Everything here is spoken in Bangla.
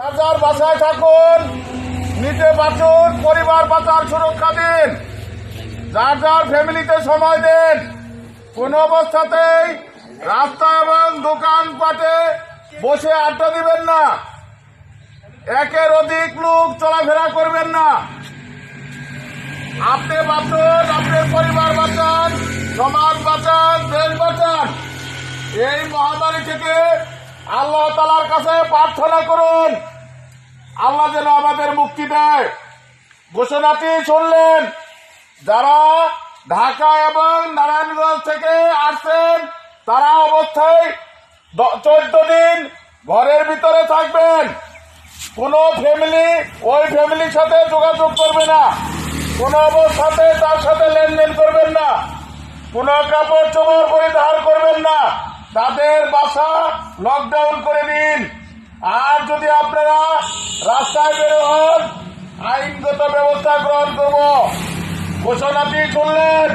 যার বাসায় থাকুন। নিজে বাঁচুন পরিবার বাঁচার সুরক্ষা দিন। যার যার ফ্যামিলিতে সময় দিন। কোন অবস্থাতেই রাস্তা এবং দোকানপাটে বসে আড্ডা দিবেন না। একের অধিক লোক চলাফেরা করবেন না। আপনি বাঁচুন আপনার পরিবার বাঁচান, সমাজ বাঁচান, দেশ বাঁচান। এই মহামারী থেকে আল্লাহ তালার কাছে প্রার্থনা করুন। আল্লাহ যেন আমাদের মুক্তি দেয়। ঘোষণাটি শুনলেন। যারা ঢাকা এবং নারায়ণগঞ্জ থেকে আসছেন, তারা অবস্থায় চোদ্দ দিন ঘরের ভিতরে থাকবেন। কোন ফ্যামিলি ওই ফ্যামিলির সাথে যোগাযোগ করবে না। কোন অবস্থাতে তার সাথে লেনদেন করবেন না। কোন কাপড় চোপড় পরিধান করবেন না। তাদের বাসা লকডাউন করে দিন। আর যদি আপনারা রাস্তায় বের হন, আইনগত ব্যবস্থা গ্রহণ করব। ঘোষণাটি শুনলেন